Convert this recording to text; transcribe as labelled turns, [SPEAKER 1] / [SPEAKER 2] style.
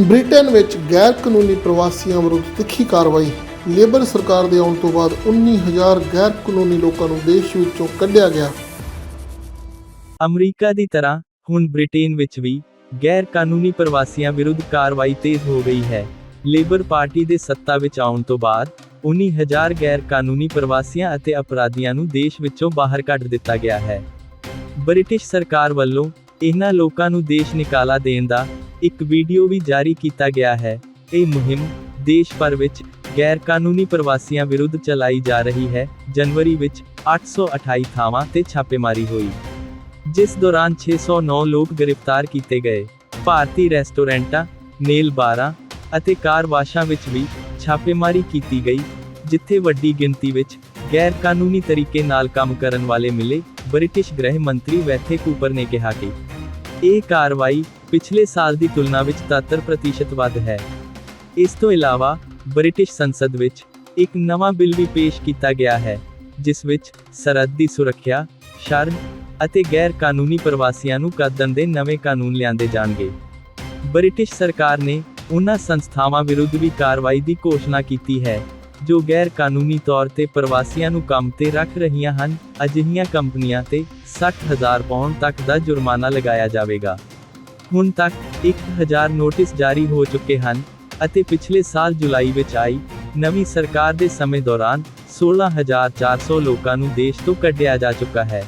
[SPEAKER 1] Britain ਵਿੱਚ ਗੈਰ ਕਾਨੂੰਨੀ ਪ੍ਰਵਾਸੀਆਂ ਵਿਰੁੱਧ ਤਿੱਖੀ ਕਾਰਵਾਈ। ਲੇਬਰ ਸਰਕਾਰ ਦੇ ਆਉਣ ਤੋਂ ਬਾਅਦ 19000 ਗੈਰ ਕਾਨੂੰਨੀ ਲੋਕਾਂ ਨੂੰ ਦੇਸ਼ ਵਿੱਚੋਂ ਕੱਢਿਆ ਗਿਆ।
[SPEAKER 2] ਅਮਰੀਕਾ ਦੀ ਤਰ੍ਹਾਂ, ਹੁਣ ਬ੍ਰਿਟੇਨ ਵਿੱਚ ਵੀ ਗੈਰ ਕਾਨੂੰਨੀ ਪ੍ਰਵਾਸੀਆਂ ਵਿਰੁੱਧ ਕਾਰਵਾਈ ਤੇਜ਼ ਹੋ ਗਈ ਹੈ। ਲੇਬਰ ਪਾਰਟੀ ਦੇ ਸੱਤਾ ਵਿੱਚ ਆਉਣ ਤੋਂ ਬਾਅਦ 19000 ਗੈਰ ਕਾਨੂੰਨੀ ਪ੍ਰਵਾਸੀਆਂ ਅਤੇ ਅਪਰਾਧੀਆਂ ਨੂੰ ਦੇਸ਼ ਵਿੱਚੋਂ ਬਾਹਰ ਕੱਢ ਦਿੱਤਾ ਗਿਆ ਹੈ। ਬ੍ਰਿਟਿਸ਼ ਸਰਕਾਰ ਵੱਲੋਂ ਇਹਨਾਂ ਲੋਕਾਂ ਨੂੰ ਦੇਸ਼ ਨਿਕਾਲਾ ਦੇਣ ਦਾ ਇੱਕ ਵੀਡੀਓ ਵੀ ਜਾਰੀ ਕੀਤਾ ਗਿਆ ਹੈ। ਇਹ ਮੁਹਿੰਮ ਦੇਸ਼ ਭਰ ਵਿੱਚ ਗੈਰ ਕਾਨੂੰਨੀ ਪ੍ਰਵਾਸੀਆਂ ਵਿਰੁੱਧ ਚਲਾਈ ਜਾ ਰਹੀ ਹੈ। ਜਨਵਰੀ ਵਿੱਚ 828 ਥਾਵਾਂ ਤੇ ਛਾਪੇਮਾਰੀ ਹੋਈ। ਜਿਸ ਦੌਰਾਨ 609 ਲੋਕ ਗ੍ਰਿਫਤਾਰ ਕੀਤੇ ਗਏ। ਭਾਰਤੀ ਰੈਸਟੋਰੈਂਟਾਂ, ਨੇਲ ਬਾਰਾਂ ਅਤੇ ਕਾਰ ਵਾਸ਼ਾਂ ਵਿੱਚ ਵੀ ਛਾਪੇਮਾਰੀ ਕੀਤੀ ਗਈ, ਜਿੱਥੇ ਵੱਡੀ ਗਿਣਤੀ ਵਿੱਚ ਗੈਰ ਕਾਨੂੰਨੀ ਤਰੀਕੇ ਨਾਲ ਕੰਮ ਕਰਨ ਵਾਲੇ ਮਿਲੇ ਬ੍ਰਿਟਿਸ਼ ਗ੍ਰਹਿ ਮੰਤਰੀ ਵੈਥੇ ਕੂਪਰ ਨੇ ਕਿਹਾ ਕਿ ਇਹ ਕਾਰਵਾਈ ਪਿਛਲੇ ਸਾਲ ਦੀ ਤੁਲਨਾ ਵਿੱਚ 73% ਵੱਧ ਹੈ। ਇਸ ਤੋਂ ਇਲਾਵਾ, ਬ੍ਰਿਟਿਸ਼ ਸੰਸਦ ਵਿੱਚ ਇੱਕ ਨਵਾਂ ਬਿੱਲ ਵੀ ਪੇਸ਼ ਕੀਤਾ ਗਿਆ ਹੈ, ਜਿਸ ਵਿੱਚ ਸਰਹੱਦ ਦੀ ਸੁਰੱਖਿਆ, ਸ਼ਰਨ ਅਤੇ ਗੈਰ ਕਾਨੂੰਨੀ ਪ੍ਰਵਾਸੀਆਂ ਨੂੰ ਕੱਢਣ ਦੇ ਨਵੇਂ ਕਾਨੂੰਨ ਲਿਆਂਦੇ ਜਾਣਗੇ। ਬ੍ਰਿਟਿਸ਼ ਸਰਕਾਰ ਨੇ ਉਹਨਾਂ ਸੰਸਥਾਵਾਂ ਵਿਰੁੱਧ ਵੀ ਕਾਰਵਾਈ ਦੀ ਘੋਸ਼ਣਾ ਕੀਤੀ ਹੈ, ਜੋ ਗੈਰ ਕਾਨੂੰਨੀ ਤੌਰ ਤੇ ਪ੍ਰਵਾਸੀਆਂ ਨੂੰ ਕੰਮ ਤੇ ਰੱਖ ਰਹੀਆਂ ਹਨ। ਅਜਿਹੀਆਂ ਕੰਪਨੀਆਂ ਤੇ 60000 ਪਾਉਂਡ ਤੱਕ ਦਾ ਜੁਰਮਾਨਾ ਲਗਾਇਆ ਜਾਵੇਗਾ। ਹੁਣ ਤੱਕ 1000 ਨੋਟਿਸ ਜਾਰੀ ਹੋ ਚੁੱਕੇ ਹਨ ਅਤੇ ਪਿਛਲੇ ਸਾਲ ਜੁਲਾਈ ਵਿੱਚ ਆਈ ਨਵੀਂ ਸਰਕਾਰ ਦੇ ਸਮੇਂ ਦੌਰਾਨ 16400 ਲੋਕਾਂ ਨੂੰ ਦੇਸ਼ ਤੋਂ ਕੱਢਿਆ ਜਾ ਚੁੱਕਾ ਹੈ।